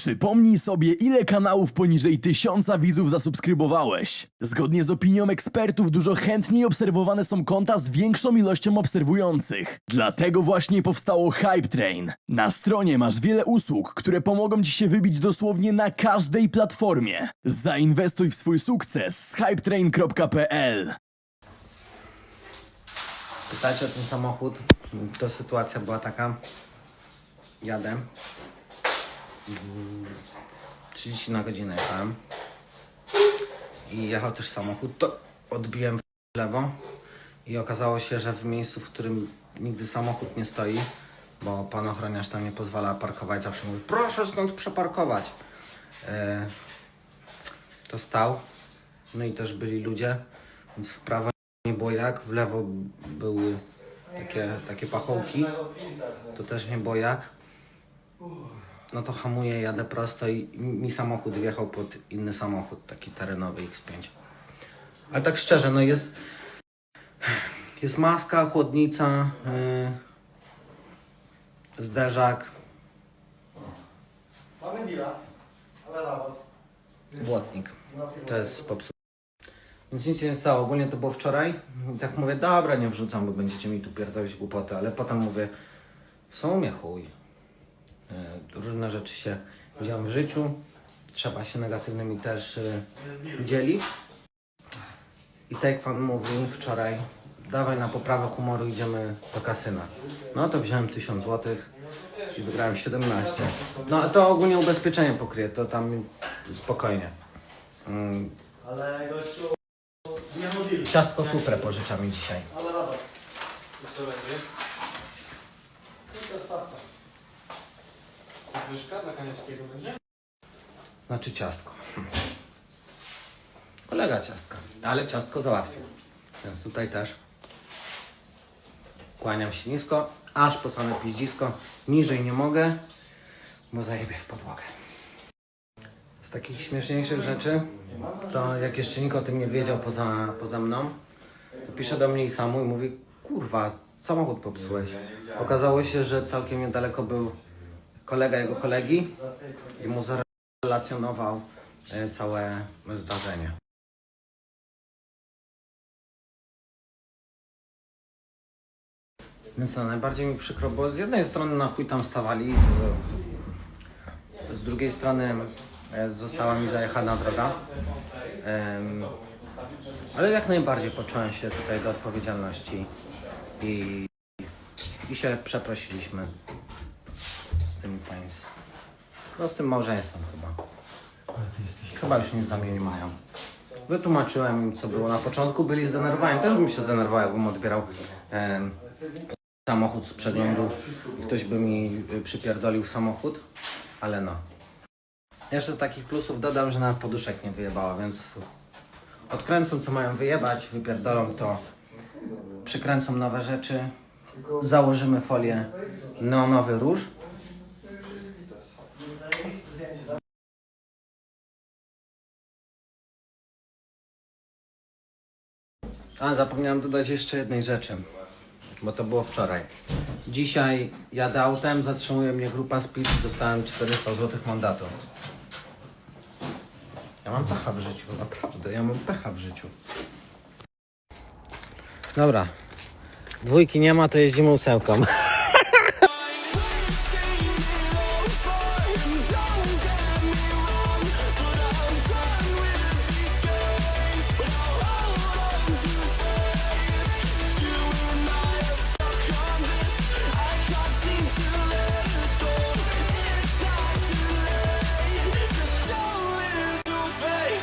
Przypomnij sobie, ile kanałów poniżej tysiąca widzów zasubskrybowałeś. Zgodnie z opinią ekspertów, dużo chętniej obserwowane są konta z większą ilością obserwujących. Dlatego właśnie powstało Hype Train. Na stronie masz wiele usług, które pomogą ci się wybić dosłownie na każdej platformie. Zainwestuj w swój sukces z hypetrain.pl. Pytacie o ten samochód, to sytuacja była taka, jadę, 30 na godzinę jechałem. I jechał też samochód, to odbiłem w lewo. I okazało się, że w miejscu, w którym nigdy samochód nie stoi, bo pan ochroniarz tam nie pozwala parkować, zawsze mówi, proszę stąd przeparkować. E, to stał, no i też byli ludzie, więc w prawo nie było jak, w lewo były takie, takie pachołki, to też nie było jak. No to hamuję, jadę prosto i mi samochód wjechał pod inny samochód, taki terenowy X5. Ale tak szczerze, no jest, jest maska, chłodnica, yy, zderzak, Mamy deala, ale błotnik. To jest popsute. Więc nic się nie stało. Ogólnie to było wczoraj. I tak mówię, dobra, nie wrzucam, bo będziecie mi tu pierdolić głupoty. Ale potem mówię, w sumie chuj. E, Różne rzeczy się dzieją w życiu. Trzeba się negatywnymi też e, dzielić. I tak jak pan mówi wczoraj, dawaj na poprawę humoru, idziemy do kasyna. No to wziąłem 1000 zł i wygrałem 17. No to ogólnie ubezpieczenie pokryje, to tam spokojnie. Mm, Ale gościu, ma deal. Ciastko suprę pożycza mi dzisiaj. Ale rabat. Co będzie? To jest stawka. Wyżka dla Kaniewskiego będzie? Znaczy ciastko. Kolega ciastka, ale ciastko załatwił. Więc tutaj też kłaniam się nisko, aż po same piździsko. Niżej nie mogę, bo zajebię w podłogę. Z takich śmieszniejszych rzeczy, to jak jeszcze nikt o tym nie wiedział poza, poza mną, to pisze do mnie i samu i mówi, kurwa, samochód popsułeś. Okazało się, że całkiem niedaleko był kolega jego kolegi i mu zrelacjonował e, całe zdarzenie. Więc co, najbardziej mi przykro, bo z jednej strony na chuj tam stawali, e, z drugiej strony e, została mi zajechana droga. Ale jak najbardziej poczułem się tutaj do odpowiedzialności i, i się przeprosiliśmy państwem. No z tym małżeństwem chyba. Chyba już nic dla mnie nie mają. Wytłumaczyłem im, co było na początku. Byli zdenerwowani. Też bym się zdenerwował, jakbym odbierał em, samochód z przeglądu i ktoś by mi y, przypierdolił samochód. Ale no. Jeszcze z takich plusów dodam, że nawet poduszek nie wyjebała, więc odkręcą, co mają wyjebać, wypierdolą to, przykręcą nowe rzeczy, założymy folię neonowy róż. A, zapomniałem dodać jeszcze jednej rzeczy, bo to było wczoraj. Dzisiaj jadę autem, zatrzymuje mnie grupa Speed, dostałem 400 zł mandatu. Ja mam pecha w życiu, naprawdę, ja mam pecha w życiu. Dobra, dwójki nie ma, to jeździmy ósemką.